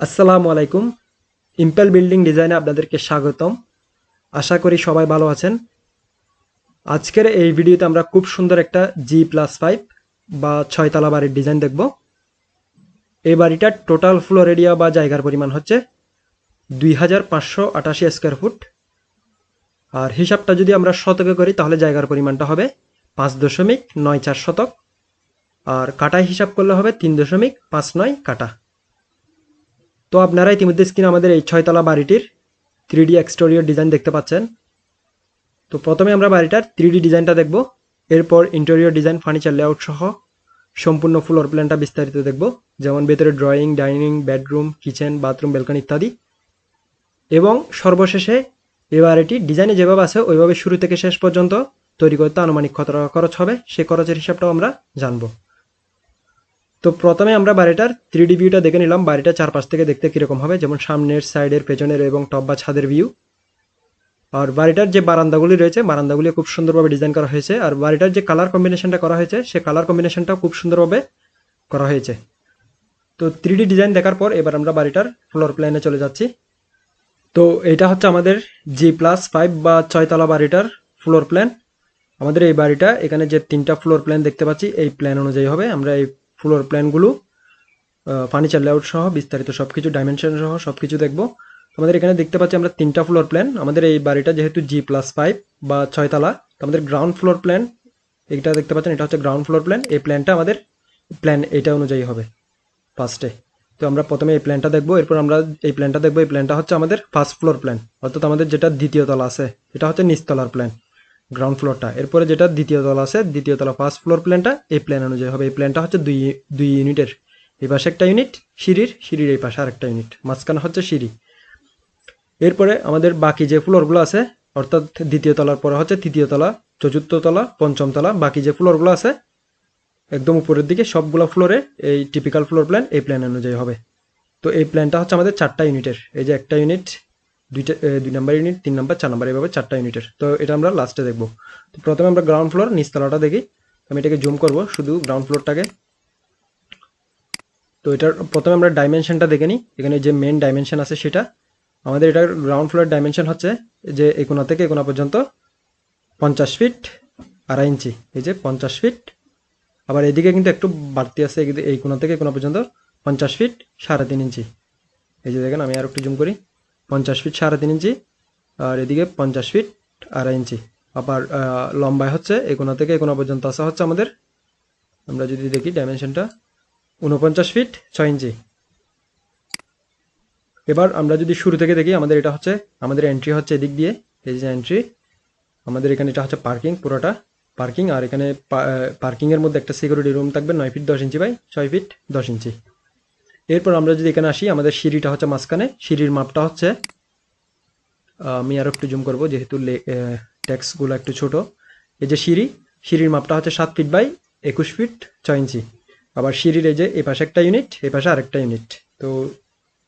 আসসালামু আলাইকুম। Impel building ডিজাইনে আপনাদেরকে স্বাগতম। আশা করি সবাই ভালো আছেন। আজকের এই ভিডিওতে আমরা খুব সুন্দর একটা জি প্লাস ফাইভ বা ছয়তলা বাড়ির ডিজাইন দেখব। এই বাড়িটার টোটাল ফ্লোর এরিয়া বা জায়গার পরিমাণ হচ্ছে দুই হাজার পাঁচশো আটাশি স্কোয়ার ফুট আর হিসাবটা যদি আমরা শতকে করি, তাহলে জায়গার পরিমাণটা হবে পাঁচ দশমিক নয় চার শতক। আর কাটায় হিসাব করলে হবে তিন দশমিক পাঁচ নয় কাটা। তো আপনারা ইতিমধ্যে স্ক্রিনে আমাদের এই ছয়তলা বাড়িটির থ্রি ডি এক্সটোরিয়র ডিজাইন দেখতে পাচ্ছেন। তো প্রথমে আমরা বাড়িটার থ্রি ডি ডিজাইনটা দেখব, এরপর ইন্টেরিয়র ডিজাইন ফার্নিচার লেআউট সহ সম্পূর্ণ ফ্লোর প্ল্যানটা বিস্তারিত দেখব, যেমন ভেতরে drawing dining bedroom kitchen bathroom balcony ইত্যাদি। এবং সর্বশেষে এই বাড়িটি ডিজাইনে যেভাবে আছে, ওইভাবে শুরু থেকে শেষ পর্যন্ত তৈরি করতে আনুমানিক কত টাকা খরচ হবে সেই খরচের হিসাবটাও আমরা জানব। তো প্রথমে আমরা বাড়িটার থ্রি ডি ভিউটা দেখে নিলাম বাড়িটা চারপাশ থেকে দেখতে কীরকম হবে, যেমন সামনের সাইডের পেছনের এবং টপ বা ছাদের ভিউ আর বাড়িটার যে বারান্দাগুলি রয়েছে, বারান্দাগুলি খুব সুন্দরভাবে ডিজাইন করা হয়েছে, আর বাড়িটার যে কালার কম্বিনেশনটা করা হয়েছে, সে কালার কম্বিনেশনটাও খুব সুন্দরভাবে করা হয়েছে। তো থ্রি ডিজাইন দেখার পর এবার আমরা বাড়িটার ফ্লোর প্ল্যানে চলে যাচ্ছি। তো এটা হচ্ছে আমাদের জি প্লাস ফাইভ বা ছয়তলা বাড়িটার ফ্লোর প্ল্যান আমাদের এই বাড়িটা, এখানে যে তিনটা ফ্লোর প্ল্যান দেখতে পাচ্ছি, এই প্ল্যান অনুযায়ী হবে। আমরা এই ফ্লোর প্ল্যানগুলো ফার্নিচার লেআউট সহ, বিস্তারিত সব কিছু ডাইমেনশন সহ সব কিছু দেখব। আমাদের এখানে দেখতে পাচ্ছি আমরা তিনটা ফ্লোর প্ল্যান আমাদের এই বাড়িটা যেহেতু জি প্লাস ফাইভ বা ছয়তলা, তো আমাদের গ্রাউন্ড ফ্লোর প্ল্যান এইটা দেখতে পাচ্ছেন, এটা হচ্ছে গ্রাউন্ড ফ্লোর প্ল্যান এই প্ল্যানটা আমাদের প্ল্যান এটা অনুযায়ী হবে ফার্স্টে তো আমরা প্রথমে এই প্ল্যানটা দেখব, এরপর আমরা এই প্ল্যানটা দেখব। এই প্ল্যানটা হচ্ছে আমাদের ফার্স্ট ফ্লোর প্ল্যান অর্থাৎ আমাদের যেটা দ্বিতীয় তলা আছে, এটা হচ্ছে নিচতলার প্ল্যান গ্রাউন্ড ফ্লোরটা এরপরে যেটা দ্বিতীয় তলা আছে, দ্বিতীয় তলা ফার্স্ট ফ্লোর প্ল্যানটা এই প্ল্যান অনুযায়ী হবে। এই প্ল্যানটা হচ্ছে দুই দুই ইউনিটের এই পাশে একটা ইউনিট সিঁড়ির সিঁড়ির এই পাশে আরেকটা ইউনিট মাঝখানে হচ্ছে সিঁড়ি। এরপরে আমাদের বাকি যে ফ্লোরগুলো আছে, অর্থাৎ দ্বিতীয় তলার পরে হচ্ছে তৃতীয় তলা, চতুর্থ তলা, পঞ্চম তলা, বাকি যে ফ্লোরগুলো আছে, একদম উপরের দিকে সবগুলো ফ্লোরে এই টিপিক্যাল ফ্লোর প্ল্যান এই প্ল্যান অনুযায়ী হবে। তো এই প্ল্যানটা হচ্ছে আমাদের চারটা ইউনিটের এই যে একটা ইউনিট দুইটা দুই নাম্বার ইউনিট তিন নাম্বার, চার নাম্বার, এভাবে চারটা ইউনিটের তো এটা আমরা লাস্টে দেখব। তো প্রথমে আমরা গ্রাউন্ড ফ্লোর নিচতলাটা দেখি। আমি এটাকে জুম করব, শুধু গ্রাউন্ড ফ্লোরটাকে তো এটার, প্রথমে আমরা ডাইমেনশনটা দেখে নিই। এখানে যে মেন ডাইমেনশন আছে সেটা। আমাদের এটার গ্রাউন্ড ফ্লোরের ডাইমেনশন হচ্ছে যে একোনা থেকে একোনা পর্যন্ত পঞ্চাশ ফিট আড়াই ইঞ্চি। এই যে পঞ্চাশ ফিট আবার এদিকে কিন্তু একটু বাড়তি আছে, এই কোনা থেকে কোনা পর্যন্ত পঞ্চাশ ফিট সাড়ে তিন ইঞ্চি। এই যে দেখেন, আমি আর একটু জুম করি। পঞ্চাশ ফিট সাড়ে তিন ইঞ্চি, আর এদিকে পঞ্চাশ ফিট আড়াই ইঞ্চি। আবার লম্বায় হচ্ছে এই কোনা থেকে এই কোনা পর্যন্ত আসা হচ্ছে আমাদের। আমরা যদি দেখি ডাইমেনশনটা উনপঞ্চাশ ফিট ছয় ইঞ্চি। এবার আমরা যদি শুরু থেকে দেখি, আমাদের এটা হচ্ছে, আমাদের এন্ট্রি হচ্ছে এদিক দিয়ে। এই যে এন্ট্রি আমাদের এখানে এটা হচ্ছে পার্কিং পুরোটা। পার্কিং আর এখানে পার্কিং এর মধ্যে একটা সিকিউরিটি রুম থাকবে, নয় ফিট দশ ইঞ্চি বাই ছয় ফিট দশ ইঞ্চি। এরপর আমরা যদি এখানে আসি, আমাদের সিঁড়িটা হচ্ছে মাঝখানে। সিঁড়ির মাপটা হচ্ছে আমি আরও একটু জুম করব, যেহেতু ট্যাক্সগুলো একটু ছোট। এই যে সিঁড়ি, সিঁড়ির মাপটা হচ্ছে সাত ফিট বাই একুশ ফিট ছয় ইঞ্চি। আবার সিঁড়ির এই যে এই পাশে একটা ইউনিট এই পাশে আরেকটা ইউনিট তো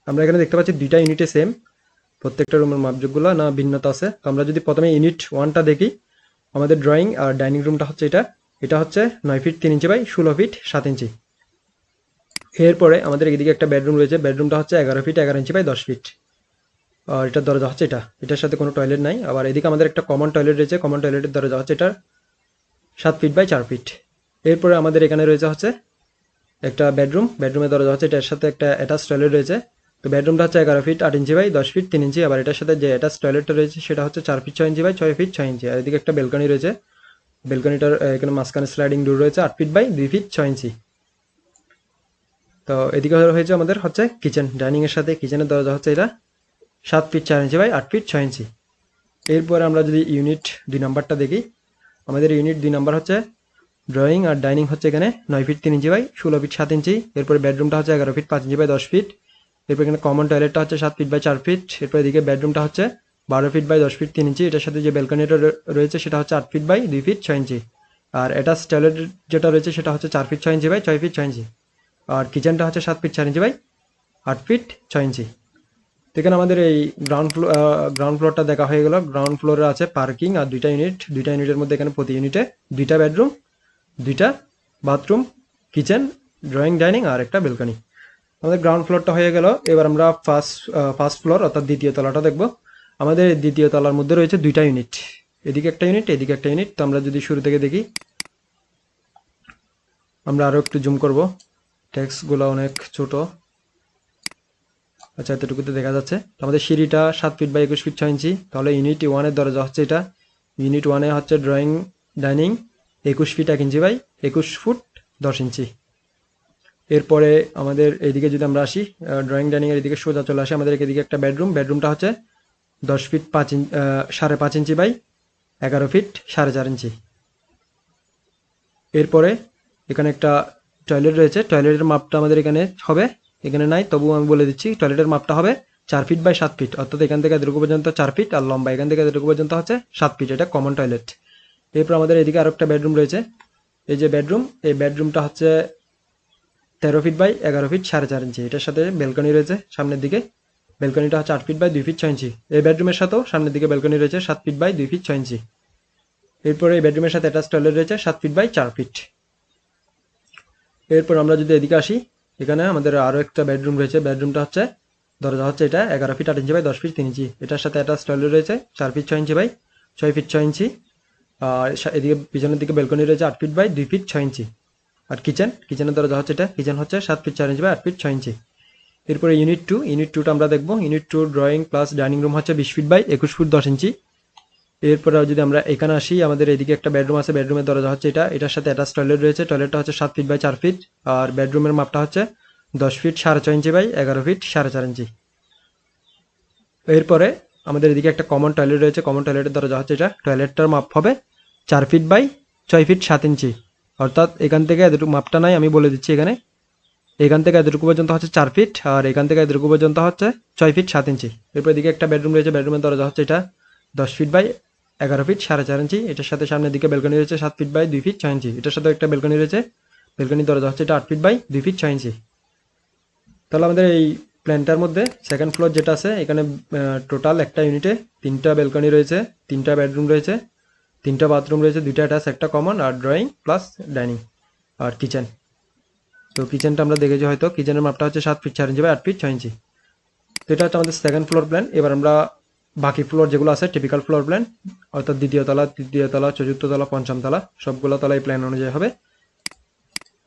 আমরা এখানে দেখতে পাচ্ছি দুইটা ইউনিটে সেম প্রত্যেকটা রুমের মাপযোগগুলো না ভিন্নতা আছে। তো আমরা যদি প্রথমে ইউনিট ওয়ানটা দেখি, আমাদের ড্রয়িং আর ডাইনিং রুমটা হচ্ছে এটা। এটা হচ্ছে নয় ফিট তিন ইঞ্চি বাই ষোলো ফিট সাত ইঞ্চি। এরপরে আমাদের এদিকে একটা বেডরুম রয়েছে। বেডরুমটা হচ্ছে এগারো ফিট এগারো ইঞ্চি বাই দশ ফিট আর এটার দরজা হচ্ছে এটা। এটার সাথে কোনো টয়লেট নাই। আবার এদিকে আমাদের একটা কমন টয়লেট রয়েছে। কমন টয়লেটের দরজা হচ্ছে এটা সাত ফিট বাই চার ফিট এরপরে আমাদের এখানে রয়েছে হচ্ছে একটা বেডরুম বেডরুমের দরজা হচ্ছে এটার সাথে একটা অ্যাটাচ টয়লেট রয়েছে। তো বেডরুমটা হচ্ছে এগারো ফিট আট ইঞ্চি বাই দশ ফিট তিন ইঞ্চি আবার এটার সাথে যে অ্যাটাচ টয়লেটটা রয়েছে, সেটা হচ্ছে চার ফিট ছয় ইঞ্চি বাই ছয় ফিট ছয় ইঞ্চি আর এদিকে একটা বেলকনি রয়েছে। বেলকনিটার এখানে মাঝখানে স্লাইডিং ডোর রয়েছে, আট ফিট বাই দুই ফিট ছয় ইঞ্চি তো এদিকে হয়েছে আমাদের হচ্ছে কিচেন ডাইনিং এর সাথে কিচেনের দরজা হচ্ছে এটা সাত ফিট চার ইঞ্চি বাই আট ফিট ছয় ইঞ্চি এরপরে আমরা যদি ইউনিট দুই নাম্বারটা দেখি, আমাদের ইউনিট দুই নাম্বার হচ্ছে ড্রয়িং আর ডাইনিং হচ্ছে এখানে নয় ফিট তিন ইঞ্চি বাই ষোলো ফিট সাত ইঞ্চি এরপরে বেডরুমটা হচ্ছে এগারো ফিট পাঁচ ইঞ্চি বাই দশ ফিট এরপর এখানে কমন টয়লেটটা হচ্ছে সাত ফিট বাই চার ফিট এরপর এদিকে বেডরুমটা হচ্ছে বারো ফিট বাই দশ ফিট তিন ইঞ্চি এটার সাথে যে ব্যালকনিটা রয়েছে সেটা হচ্ছে আট ফিট বাই দুই ফিট ছয় ইঞ্চি আর এটা টয়লেট যেটা রয়েছে সেটা হচ্ছে চার ফিট ছয় ইঞ্চি বাই ছয় ফিট ছয় ইঞ্চি আর কিচেনটা হচ্ছে সাত ফিট চার ইঞ্চি বাই আট ফিট ছয় ইঞ্চি। তো এখানে আমাদের এই গ্রাউন্ড ফ্লোর গ্রাউন্ড ফ্লোরটা দেখা হয়ে গেল। গ্রাউন্ড ফ্লোরে আছে পার্কিং আর দুইটা ইউনিট দুইটা ইউনিটের মধ্যে এখানে প্রতি ইউনিটে দুইটা বেডরুম দুইটা বাথরুম কিচেন ড্রয়িং ডাইনিং আর একটা বেলকনি আমাদের গ্রাউন্ড ফ্লোরটা হয়ে গেল। এবার আমরা ফার্স্ট ফার্স্ট ফ্লোর অর্থাৎ দ্বিতীয় তলাটা দেখব। আমাদের দ্বিতীয় তলার মধ্যে রয়েছে দুইটা ইউনিট এদিকে একটা ইউনিট এদিকে একটা ইউনিট তো আমরা যদি শুরু থেকে দেখি, আমরা আরও একটু জুম করব। টেক্সটগুলো অনেক ছোট। আচ্ছা এতটুকুতে দেখা যাচ্ছে। আমাদের সিঁড়িটা সাত ফিট বা একুশ ফিট ছয় ইঞ্চি তাহলে ইউনিট ওয়ানের দরজা হচ্ছে এটা। ইউনিট ওয়ানে হচ্ছে ড্রয়িং ডাইনিং একুশ ফিট এক ইঞ্চি বাই একুশ ফুট দশ ইঞ্চি এরপরে আমাদের এইদিকে যদি আমরা আসি ড্রয়িং ডাইনিংয়ের এদিকে সোজা চলে আসি, আমাদের এদিকে একটা বেডরুম বেডরুমটা হচ্ছে দশ ফিট পাঁচ ইঞ্চি সাড়ে পাঁচ ইঞ্চি বাই এগারো ফিট সাড়ে চার ইঞ্চি এরপরে এখানে একটা টয়লেট রয়েছে, টয়লেটের মাপটা আমাদের এখানে হবে, এখানে নাই, তবুও আমি বলে দিচ্ছি, টয়লেটের মাপটা হবে চার ফিট বাই সাত ফিট অর্থাৎ এখান থেকে এতটুকু পর্যন্ত চার ফিট আর লম্বা এখান থেকে এতটুকু পর্যন্ত হচ্ছে সাত ফিট এটা কমন টয়লেট এরপর আমাদের এদিকে আরও একটা বেডরুম রয়েছে, এই যে বেডরুম এই বেডরুমটা হচ্ছে তেরো ফিট বাই এগারো ফিট সাড়ে চার ইঞ্চি এটার সাথে বেলকনি রয়েছে সামনের দিকে বেলকনিটা হচ্ছে আট ফিট বাই দুই ফিট ছয় ইঞ্চি এই বেডরুমের সাথেও সামনের দিকে বেলকনি রয়েছে সাত ফিট বাই দুই ফিট ছয় ইঞ্চি এরপরে এই বেডরুমের সাথে অ্যাটাচ টয়লেট রয়েছে সাত ফিট বাই চার ফিট এরপর আমরা যদি এদিকে আসি, এখানে আমাদের আরও একটা বেডরুম রয়েছে। বেডরুমটা হচ্ছে, দরজা হচ্ছে এটা এগারো ফিট আট ইঞ্চি বাই দশ ফিট তিন ইঞ্চি এটার সাথে একটা টয়লেট রয়েছে, চার ফিট ছয় ইঞ্চি বাই ছয় ফিট ছয় ইঞ্চি আর এদিকে পিছনের দিকে বেলকনি রয়েছে আট ফিট বাই দুই ফিট ছয় ইঞ্চি আর কিচেন কিচেনের দরজা হচ্ছে এটা কিচেন হচ্ছে সাত ফিট চার ইঞ্চি বাই আট ফিট ছয় ইঞ্চি এরপরে ইউনিট টু ইউনিট টুটা আমরা দেখব। Unit two drawing plus dining room হচ্ছে বিশ ফিট বাই একুশ ফুট দশ ইঞ্চি এরপরে যদি আমরা এখানে আসি, আমাদের এদিকে একটা বেডরুম আছে বেডরুমের দরজা হচ্ছে এটা। এটার সাথে অ্যাটাচ টয়লেট রয়েছে। টয়লেটটা হচ্ছে সাত ফিট বাই চার ফিট আর বেডরুমের মাপটা হচ্ছে দশ ফিট সাড়ে ছয় ইঞ্চি বাই এগারো ফিট সাড়ে চার ইঞ্চি এরপরে আমাদের এদিকে একটা কমন টয়লেট রয়েছে। কমন টয়লেটের দরজা হচ্ছে এটা। টয়লেটটার মাপ হবে চার ফিট বাই ছয় ফিট সাত ইঞ্চি অর্থাৎ এখান থেকে এতটুকু মাপটা নাই, আমি বলে দিচ্ছি এখানে। এখান থেকে এতটুকু পর্যন্ত হচ্ছে চার ফিট আর এখান থেকে এতটুকু পর্যন্ত হচ্ছে ছয় ফিট সাত ইঞ্চি এরপর এদিকে একটা বেডরুম রয়েছে। বেডরুমের দরজা হচ্ছে এটা দশ ফিট বাই এগারো ফিট সাড়ে চার ইঞ্চি এটার সাথে সামনের দিকে বেলকনি রয়েছে সাত ফিট বাই দুই ফিট ছয় ইঞ্চি এটার সাথে একটা বেলকনি রয়েছে। বেলকনির দরজা হচ্ছে এটা আট ফিট বাই দুই ফিট ছয় ইঞ্চি তাহলে আমাদের এই প্ল্যানটার মধ্যে সেকেন্ড ফ্লোর যেটা আছে, এখানে টোটাল একটা ইউনিটে তিনটা বেলকনি রয়েছে, তিনটা বেডরুম রয়েছে, তিনটা বাথরুম রয়েছে, দুইটা অ্যাটাচ একটা কমন আর ড্রয়িং প্লাস ডাইনিং আর কিচেন তো কিচেনটা আমরা দেখেছি হয়তো কিচেনের মাপটা হচ্ছে সাত ফিট চার ইঞ্চি বা আট ফিট ছয় ইঞ্চি তো এটা হচ্ছে আমাদের সেকেন্ড ফ্লোর প্ল্যান এবার আমরা বাকি ফ্লোর যেগুলো আছে টিপিক্যাল ফ্লোর প্ল্যান অর্থাৎ দ্বিতীয় তলা, তৃতীয় তলা, চতুর্থ তলা, পঞ্চম তলা, সবগুলো তলা এই প্ল্যান অনুযায়ী হবে।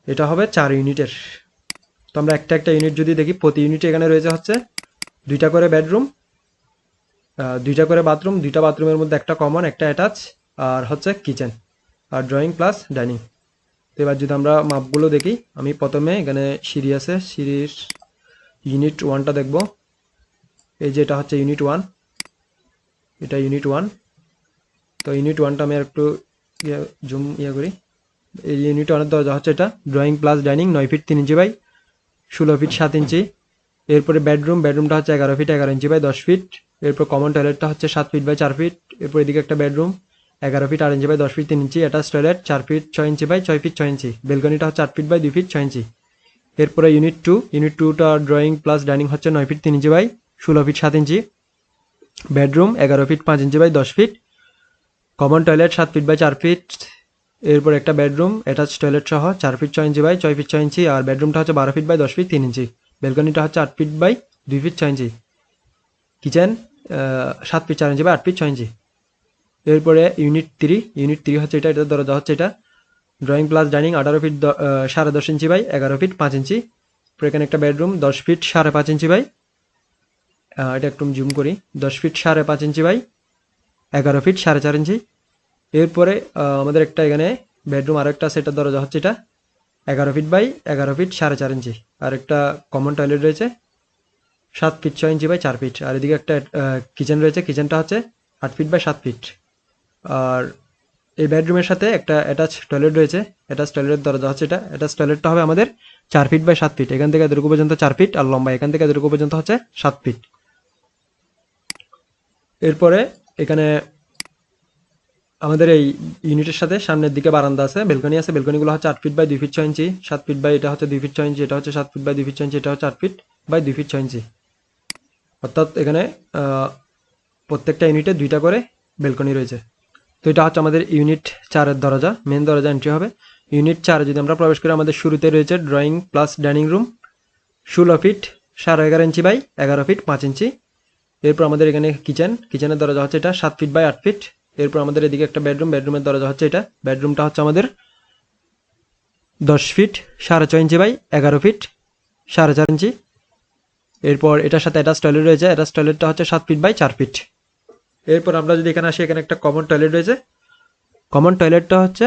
এটা হবে চার ইউনিটের। তো আমরা একটা একটা ইউনিট যদি দেখি, প্রতি ইউনিটে এখানে রয়েছে হচ্ছে দুইটা করে বেডরুম দুইটা করে বাথরুম দুইটা বাথরুমের মধ্যে একটা কমন একটা অ্যাটাচ আর হচ্ছে কিচেন আর ড্রয়িং প্লাস ডাইনিং তো এবার যদি আমরা মাপগুলো দেখি, আমি প্রথমে এখানে সিঁড়ি আছে, সিঁড়ির ইউনিট ওয়ানটা দেখব। এই যে এটা হচ্ছে ইউনিট ওয়ান এটা ইউনিট ওয়ান তো ইউনিট ওয়ানটা আমি একটু ইয়ে জুম ইয়ে করি। এই ইউনিট ওয়ানের দরজা হচ্ছে এটা ড্রয়িং প্লাস ডাইনিং নয় ফিট তিন ইঞ্চি বাই ষোলো ফিট সাত ইঞ্চি। এরপরে বেডরুম বেডরুমটা হচ্ছে এগারো ফিট এগারো ইঞ্চি বাই দশ ফিট এরপর কমন টয়লেটটা হচ্ছে সাত ফিট বাই চার ফিট এরপর এদিকে একটা বেডরুম এগারো ফিট আট ইঞ্চি বাই দশ ফিট তিন ইঞ্চি। অ্যাটাচ টয়লেট চার ফিট ছয় ইঞ্চি বাই ছয় ফিট ছয় ইঞ্চি। বেলকনিটা হচ্ছে আট ফিট বাই দুই ফিট ছয় ইঞ্চি। এরপরে ইউনিট টু ইউনিট টুটা ড্রয়িং প্লাস ডাইনিং হচ্ছে নয় ফিট তিন ইঞ্চি বাই ষোলো ফিট সাত ইঞ্চি। বেডরুম, এগারো ফিট পাঁচ ইঞ্চি বাই দশ ফিট। কমন টয়লেট সাত ফিট বাই চার ফিট। এরপর একটা বেডরুম অ্যাটাচ টয়লেট সহ চার ফিট ছয় ইঞ্চি বাই ছয় ফিট ছয় ইঞ্চি। আর বেডরুমটা হচ্ছে বারো ফিট বাই দশ ফিট তিন ইঞ্চি। বেলকনিটা হচ্ছে আট ফিট বাই দুই ফিট ছয় ইঞ্চি। কিচেন সাত ফিট চার ইঞ্চি বাই আট ফিট ছয় ইঞ্চি। এরপরে ইউনিট থ্রি ইউনিট থ্রি হচ্ছে এটা এটা দরজা হচ্ছে এটা। ড্রয়িং প্লাস ডাইনিং আঠারো ফিট সাড়ে দশ ইঞ্চি বাই এগারো ফিট পাঁচ ইঞ্চি। এখানে একটা বেডরুম, দশ ফিট সাড়ে পাঁচ ইঞ্চি বাই এটা একটু জুম করি। দশ ফিট সাড়ে পাঁচ ইঞ্চি বাই এগারো ফিট সাড়ে চার ইঞ্চি এরপরে আমাদের একটা এখানে বেডরুম আর একটা সেটার দরজা হচ্ছে এটা। এগারো ফিট বাই এগারো ফিট সাড়ে চার ইঞ্চি আর একটা কমন টয়লেট রয়েছে, সাত ফিট ছয় ইঞ্চি বাই চার ফিট আর এদিকে একটা কিচেন রয়েছে কিচেনটা হচ্ছে আট ফিট বাই সাত ফিট আর এই বেডরুমের সাথে একটা অ্যাটাচ টয়লেট রয়েছে অ্যাটাচ টয়লেটের দরজা হচ্ছে এটা। অ্যাটাচ টয়লেটটা হবে আমাদের চার ফিট বাই সাত ফিট এখান থেকে এতটুকু পর্যন্ত চার ফিট আর লম্বা এখান থেকে এতটুকু পর্যন্ত হচ্ছে সাত ফিট এরপরে এখানে আমাদের এই ইউনিটের সাথে সামনের দিকে বারান্দা আছে, বেলকনি আছে। বেলকনিগুলো হচ্ছে আট ফিট বাই দুই ফিট ছয় ইঞ্চি। সাত ফিট বাই এটা হচ্ছে দুই ফিট ছয় ইঞ্চি, এটা হচ্ছে সাত ফিট বাই দুই ফিট ছয় ইঞ্চি, এটা হচ্ছে আট ফিট বাই দুই ফিট ছয় ইঞ্চি। অর্থাৎ এখানে প্রত্যেকটা ইউনিটে দুইটা করে বেলকনি রয়েছে। তো এটা হচ্ছে আমাদের ইউনিট চারের দরজা মেন দরজা এন্ট্রি হবে। ইউনিট চারে যদি আমরা প্রবেশ করি, আমাদের শুরুতে রয়েছে ড্রয়িং প্লাস ডাইনিং রুম ষোলো ফিট সাড়ে এগারো ইঞ্চি বাই এগারো ফিট পাঁচ ইঞ্চি। এরপর আমাদের এখানে কিচেন কিচেনের দরজা হচ্ছে এটা সাত ফিট বাই আট ফিট এরপর আমাদের এদিকে একটা বেডরুম বেডরুমের দরজা হচ্ছে এটা। বেডরুমটা হচ্ছে আমাদের দশ ফিট সাড়ে ছয় ইঞ্চি বাই এগারো ফিট সাড়ে চার ইঞ্চি এরপর এটার সাথে অ্যাটাচ টয়লেট রয়েছে। অ্যাটাচ টয়লেটটা হচ্ছে সাত ফিট বাই চার ফিট এরপর আমরা যদি এখানে আসি, এখানে একটা কমন টয়লেট রয়েছে। কমন টয়লেটটা হচ্ছে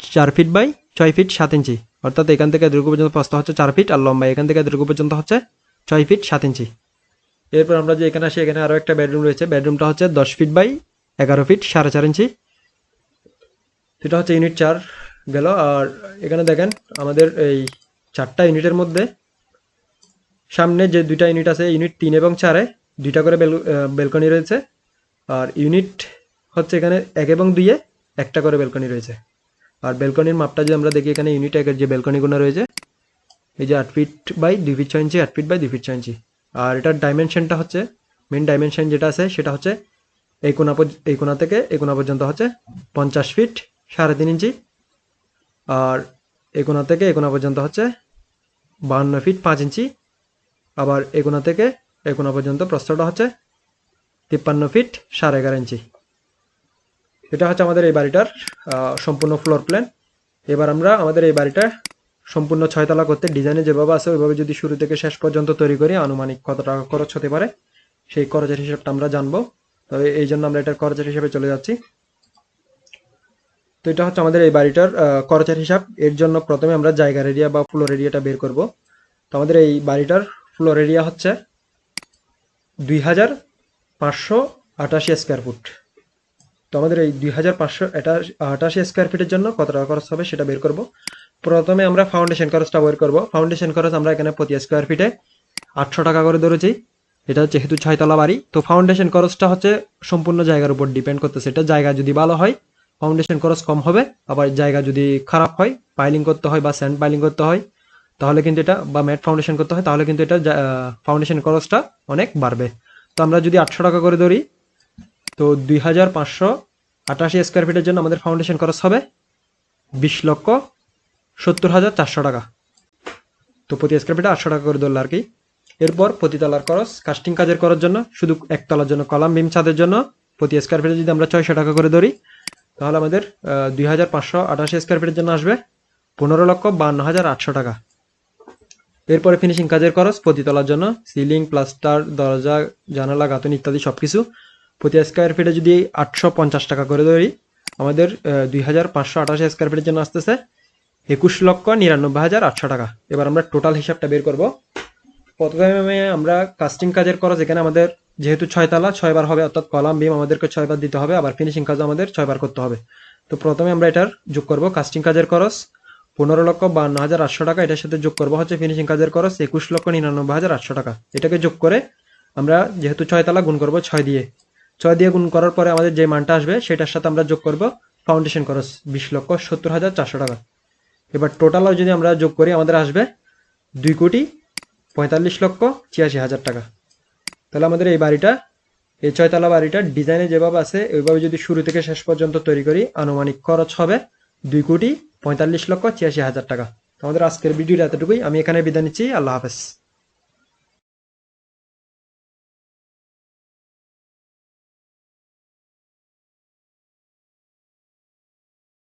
চার ফিট বাই ছয় ফিট সাত ইঞ্চি অর্থাৎ এখান থেকে দীর্ঘ পর্যন্ত প্রস্থ হচ্ছে চার ফিট আর লম্বা এখান থেকে দীর্ঘ পর্যন্ত হচ্ছে ছয় ফিট সাত ইঞ্চি এরপর আমরা যে এখানে আসি, এখানে আরও একটা বেডরুম রয়েছে। বেডরুমটা হচ্ছে দশ ফিট বাই এগারো ফিট সাড়ে চার ইঞ্চি। সেটা হচ্ছে ইউনিট চার গেল। আর এখানে দেখেন, আমাদের এই চারটা ইউনিটের মধ্যে সামনে যে দুইটা ইউনিট আছে ইউনিট তিন এবং চারে, দুইটা করে বেলকনি রয়েছে। আর ইউনিট হচ্ছে এখানে এক এবং দুইয়ে একটা করে বেলকনি রয়েছে। আর বেলকনির মাপটা যদি আমরা দেখি, এখানে ইউনিট একের যে বেলকনিগুলো রয়েছে, এই যে আট ফিট বাই দুই ফিট ছয় ইঞ্চি, আট ফিট বাই দুই ফিট ছয় ইঞ্চি। আর এটার ডাইমেনশনটা হচ্ছে মেন ডাইমেনশন যেটা আছে, সেটা হচ্ছে এই কোনা এই কোনা থেকে এই কোনা পর্যন্ত হচ্ছে পঞ্চাশ ফিট সাড়ে তিন ইঞ্চি আর এই কোনা থেকে এই কোনা পর্যন্ত হচ্ছে বাহান্ন ফিট পাঁচ ইঞ্চি আবার এই কোনা থেকে এই কোনা পর্যন্ত প্রস্থটা হচ্ছে তিপ্পান্ন ফিট সাড়ে এগারো ইঞ্চি এটা হচ্ছে আমাদের এই বাড়িটার সম্পূর্ণ ফ্লোর প্ল্যান এবার আমরা আমাদের এই বাড়িটা সম্পূর্ণ ছয়তলা করতে ডিজাইনে যেভাবে আছে, ওইভাবে যদি শুরু থেকে শেষ পর্যন্ত তৈরি করি, আনুমানিক কত টাকা খরচ হতে পারে, সেই খরচের হিসাবটা আমরা জানব। তবে এই জন্য আমরা এটার খরচের হিসাবে চলে যাচ্ছি। তো এটা হচ্ছে আমাদের এই বাড়িটার খরচের হিসাব। এর জন্য প্রথমে আমরা জায়গার এরিয়া বা ফ্লোর এরিয়াটা বের করব। তো আমাদের এই বাড়িটার ফ্লোর এরিয়া হচ্ছে দুই হাজার পাঁচশো আটাশি স্কোয়ার ফুট তো আমাদের এই দুই হাজার পাঁচশো আটাশি স্কোয়ার ফিটের জন্য কত টাকা খরচ হবে সেটা বের করব। প্রথমে আমরা ফাউন্ডেশন খরচটা বের করব। ফাউন্ডেশন খরচ আমরা এখানে প্রতি স্কোয়ার ফিটে আটশো টাকা করে ধরেছি। এটা যেহেতু ছয়তলা বাড়ি। তো ফাউন্ডেশন খরচটা হচ্ছে সম্পূর্ণ জায়গার উপর ডিপেন্ড করতেছে। এটা জায়গা যদি ভালো হয় ফাউন্ডেশন খরচ কম হবে। আবার জায়গা যদি খারাপ হয় পাইলিং করতে হয় বা স্যান্ড পাইলিং করতে হয়, তাহলে কিন্তু এটা বা ম্যাট ফাউন্ডেশন করতে হয়, তাহলে কিন্তু এটা ফাউন্ডেশন খরচটা অনেক বাড়বে। তো আমরা যদি আটশো টাকা করে ধরি, তো দুই হাজার পাঁচশো আটাশি স্কোয়ার ফিটের জন্য আমাদের ফাউন্ডেশন খরচ হবে। বিশ লক্ষ সত্তর হাজার চারশো টাকা। তো প্রতি স্কোয়ার ফিটে আটশো টাকা করে ধরলো আর কি? এরপর প্রতিতলার খরচ কাস্টিং কাজের করার জন্য, শুধু একতলার জন্য কলাম বিম ছাদের জন্য প্রতি স্কোয়ার ফিটে যদি আমরা ছয়শো টাকা করে ধরি, তাহলে আমাদের দুই হাজার পাঁচশো আটাশি স্কোয়ার ফিটের জন্য আসবে পনেরো লক্ষ বান্ন হাজার আটশো টাকা। এরপরে ফিনিশিং কাজের খরচ প্রতিতলার জন্য সিলিং প্লাস্টার দরজা, জানালা, গাঁথনি ইত্যাদি সব কিছু প্রতি স্কোয়ার ফিটে যদি আটশো পঞ্চাশ টাকা করে ধরি, আমাদের দুই হাজার পাঁচশো আটাশি স্কোয়ার ফিটের জন্য আসতেছে একুশ লক্ষ নিরানব্বই হাজার আটশো টাকা। এবার আমরা টোটাল হিসাবটা বের করব। প্রথমে আমরা কাস্টিং কাজের খরচ এখানে আমাদের যেহেতু ছয়তলা, ছয়বার হবে, অর্থাৎ কলাম বিম আমাদেরকে ছয়বার দিতে হবে, আবার ফিনিশিং কাজ আমাদের ছয়বার করতে হবে। তো প্রথমে আমরা এটার যোগ করব কাস্টিং কাজের খরচ। পনেরো লক্ষ বান্ন হাজার আটশো টাকা, এটার সাথে যোগ করব হচ্ছে ফিনিশিং কাজের খরচ, একুশ লক্ষ নিরানব্বই হাজার আটশো টাকা। এটাকে যোগ করে আমরা যেহেতু ছয়তলা গুণ করব ছয় দিয়ে। ছয় দিয়ে গুণ করার পরে আমাদের যে মানটা আসবে, সেটার সাথে আমরা যোগ করব ফাউন্ডেশন খরচ, বিশ লক্ষ সত্তর হাজার চারশো টাকা। এবার টোটালও যদি আমরা যোগ করি, আমাদের আসবে দুই কোটি পঁয়তাল্লিশ লক্ষ ছিয়াশি হাজার টাকা। তাহলে আমাদের এই বাড়িটা, এই ছয়তলা বাড়িটা ডিজাইনে যেভাবে আছে, ওইভাবে যদি শুরু থেকে শেষ পর্যন্ত তৈরি করি, আনুমানিক খরচ হবে দুই কোটি পঁয়তাল্লিশ লক্ষ ছিয়াশি হাজার টাকা। আমাদের আজকের ভিডিওটা এতটুকুই। আমি এখানে বিদায় নিচ্ছি। আল্লাহ হাফেজ।